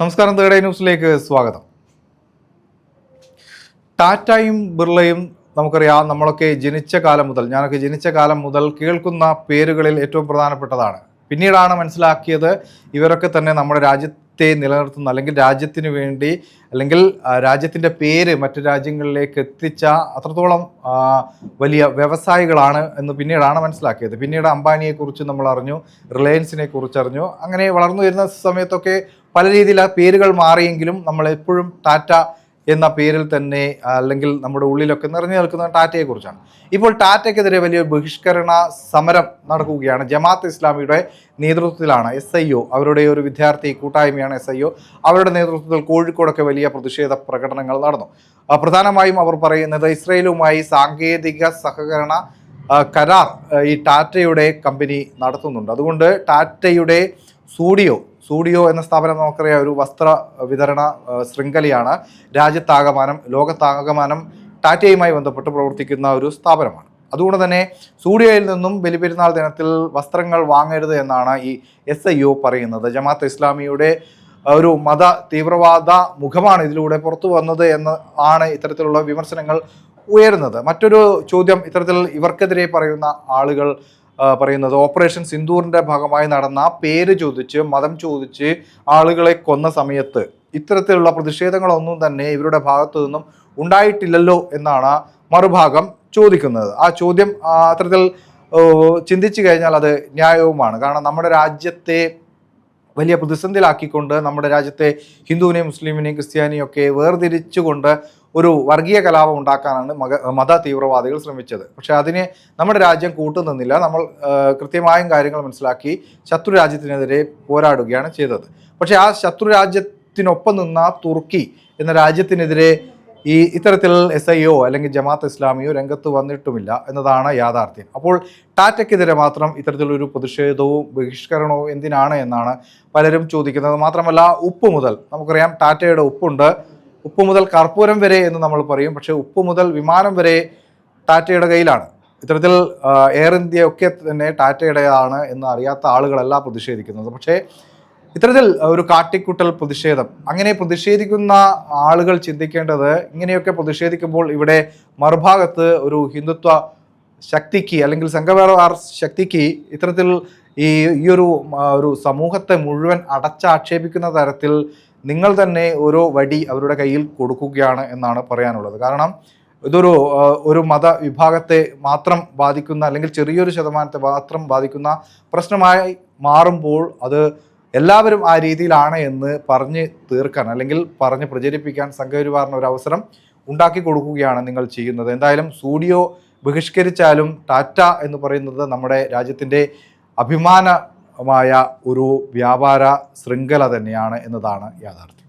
നമസ്കാരം third eye ന്യൂസിലേക്ക് സ്വാഗതം. ടാറ്റയും ബിർളയും നമുക്കറിയാം നമ്മളൊക്കെ ജനിച്ച കാലം മുതൽ ഞാനൊക്കെ ജനിച്ച കാലം മുതൽ കേൾക്കുന്ന പേരുകളിൽ ഏറ്റവും പ്രധാനപ്പെട്ടതാണ്. പിന്നീടാണ് മനസ്സിലാക്കിയത് ഇവരൊക്കെ തന്നെ നമ്മുടെ രാജ്യത്തെ നിലനിർത്തുന്ന അല്ലെങ്കിൽ രാജ്യത്തിന് വേണ്ടി അല്ലെങ്കിൽ രാജ്യത്തിന്റെ പേര് മറ്റു രാജ്യങ്ങളിലേക്ക് എത്തിച്ച അത്രത്തോളം വലിയ വ്യവസായികളാണ് എന്ന് പിന്നീടാണ് മനസ്സിലാക്കിയത്. പിന്നീട് അംബാനിയെക്കുറിച്ച് നമ്മൾ അറിഞ്ഞു റിലയൻസിനെ കുറിച്ച് അറിഞ്ഞു അങ്ങനെ വളർന്നു വരുന്ന സമയത്തൊക്കെ പല രീതിയിൽ ആ പേരുകൾ മാറിയെങ്കിലും നമ്മൾ എപ്പോഴും ടാറ്റ എന്ന പേരിൽ തന്നെ അല്ലെങ്കിൽ നമ്മുടെ ഉള്ളിലൊക്കെ നിറഞ്ഞു നിൽക്കുന്ന ടാറ്റയെക്കുറിച്ചാണ് ഇപ്പോൾ ടാറ്റയ്ക്കെതിരെ വലിയ ബഹിഷ്കരണ സമരം നടക്കുകയാണ്. ജമാഅത്ത് ഇസ്ലാമിയുടെ നേതൃത്വത്തിലാണ് എസ് ഐ ഒ. അവരുടെ ഒരു വിദ്യാർത്ഥി കൂട്ടായ്മയാണ് എസ് ഐ ഒ. അവരുടെ നേതൃത്വത്തിൽ കോഴിക്കോടൊക്കെ വലിയ പ്രതിഷേധ പ്രകടനങ്ങൾ നടന്നു. പ്രധാനമായും അവർ പറയുന്നത് ഇസ്രയേലുമായി സാങ്കേതിക സഹകരണ കരാർ ഈ ടാറ്റയുടെ കമ്പനി നടത്തുന്നുണ്ട്. അതുകൊണ്ട് ടാറ്റയുടെ സൂഡിയോ സൂഡിയോ എന്ന സ്ഥാപനം നമുക്കറിയാം ഒരു വസ്ത്ര വിതരണ ശൃംഖലയാണ്. രാജ്യത്താകമാനം ലോകത്താകമാനം ടാറ്റയുമായി ബന്ധപ്പെട്ട് പ്രവർത്തിക്കുന്ന ഒരു സ്ഥാപനമാണ്. അതുകൊണ്ട് തന്നെ സൂഡിയോയിൽ നിന്നും ബലിപെരുന്നാൾ ദിനത്തിൽ വസ്ത്രങ്ങൾ വാങ്ങരുത് എന്നാണ് ഈ എസ് ഐ ഒ പറയുന്നത്. ജമാഅത്ത് ഇസ്ലാമിയുടെ ഒരു മത തീവ്രവാദ മുഖമാണ് ഇതിലൂടെ പുറത്തു വന്നത് എന്ന് ആണ് ഇത്തരത്തിലുള്ള വിമർശനങ്ങൾ ഉയരുന്നത്. മറ്റൊരു ചോദ്യം ഇത്തരത്തിൽ ഇവർക്കെതിരെ പറയുന്ന ആളുകൾ പറയുന്നത്. ഓപ്പറേഷൻ സിന്ദൂറിന്റെ ഭാഗമായി നടന്ന പേര് ചോദിച്ച് മതം ചോദിച്ച് ആളുകളെ കൊന്ന സമയത്ത് ഇത്തരത്തിലുള്ള പ്രതിഷേധങ്ങളൊന്നും തന്നെ ഇവരുടെ ഭാഗത്തു നിന്നും ഉണ്ടായിട്ടില്ലല്ലോ എന്നാണ് മറുഭാഗം ചോദിക്കുന്നത്. ആ ചോദ്യം അത്തരത്തിൽ ചിന്തിച്ചു കഴിഞ്ഞാൽ അത് ന്യായവുമാണ്. കാരണം നമ്മുടെ രാജ്യത്തെ വലിയ പ്രതിസന്ധിയിലാക്കിക്കൊണ്ട് നമ്മുടെ രാജ്യത്തെ ഹിന്ദുവിനെയും മുസ്ലിമിനെയും ക്രിസ്ത്യാനിയും ഒക്കെ വേർതിരിച്ചുകൊണ്ട് ഒരു വർഗീയ കലാപം ഉണ്ടാക്കാനാണ് മക മത തീവ്രവാദികൾ ശ്രമിച്ചത്. പക്ഷേ അതിനെ നമ്മുടെ രാജ്യം കൂട്ടുനിന്നില്ല. നമ്മൾ കൃത്യമായും കാര്യങ്ങൾ മനസ്സിലാക്കി ശത്രു രാജ്യത്തിനെതിരെ പോരാടുകയാണ് ചെയ്തത്. പക്ഷേ ആ ശത്രു രാജ്യത്തിനൊപ്പം നിന്ന തുർക്കി എന്ന രാജ്യത്തിനെതിരെ ഈ ഇത്തരത്തിൽ എസ് ഐ ഒ അല്ലെങ്കിൽ ജമാഅത്ത് ഇസ്ലാമിയോ രംഗത്ത് വന്നിട്ടുമില്ല എന്നതാണ് യാഥാർത്ഥ്യം. അപ്പോൾ ടാറ്റയ്ക്കെതിരെ മാത്രം ഇത്തരത്തിലൊരു പ്രതിഷേധവും ബഹിഷ്കരണവും എന്തിനാണ് എന്നാണ് പലരും ചോദിക്കുന്നത്. മാത്രമല്ല ഉപ്പ് മുതൽ നമുക്കറിയാം ടാറ്റയുടെ ഉപ്പുണ്ട്. ഉപ്പ് മുതൽ കർപ്പൂരം വരെ എന്ന് നമ്മൾ പറയും. പക്ഷേ ഉപ്പ് മുതൽ വിമാനം വരെ ടാറ്റയുടെ കയ്യിലാണ്. ഇത്തരത്തിൽ എയർ ഇന്ത്യ ഒക്കെ തന്നെ ടാറ്റയുടേതാണ് എന്ന് അറിയാത്ത ആളുകളല്ല പ്രതിഷേധിക്കുന്നത്. പക്ഷേ ഇത്തരത്തിൽ ഒരു കാട്ടിക്കുട്ടൽ പ്രതിഷേധം. അങ്ങനെ പ്രതിഷേധിക്കുന്ന ആളുകൾ ചിന്തിക്കേണ്ടത് ഇങ്ങനെയൊക്കെ പ്രതിഷേധിക്കുമ്പോൾ ഇവിടെ മറുഭാഗത്ത് ഒരു ഹിന്ദുത്വ ശക്തിക്ക് അല്ലെങ്കിൽ സംഘപരിവാർ ശക്തിക്ക് ഇത്തരത്തിൽ ഈ ഈ ഒരു ഒരു സമൂഹത്തെ മുഴുവൻ അടച്ചാക്ഷേപിക്കുന്ന തരത്തിൽ നിങ്ങൾ തന്നെ ഓരോ വടി അവരുടെ കയ്യിൽ കൊടുക്കുകയാണ് എന്നാണ് പറയാനുള്ളത്. കാരണം ഇതൊരു ഒരു മതവിഭാഗത്തെ മാത്രം ബാധിക്കുന്ന അല്ലെങ്കിൽ ചെറിയൊരു ശതമാനത്തെ മാത്രം ബാധിക്കുന്ന പ്രശ്നമായി മാറുമ്പോൾ അത് എല്ലാവരും ആ രീതിയിലാണ് എന്ന് പറഞ്ഞ് തീർക്കാൻ അല്ലെങ്കിൽ പറഞ്ഞ് പ്രചരിപ്പിക്കാൻ സംഘപരിവാറിന് ഒരു അവസരം ഉണ്ടാക്കി കൊടുക്കുകയാണ് നിങ്ങൾ ചെയ്യുന്നത്. എന്തായാലും സ്റ്റുഡിയോ ബഹിഷ്കരിച്ചാലും ടാറ്റ എന്ന് പറയുന്നത് നമ്മുടെ രാജ്യത്തിന്റെ അഭിമാനമായ ഒരു വ്യാപാര ശൃംഖല തന്നെയാണ് എന്നതാണ് യാഥാർത്ഥ്യം.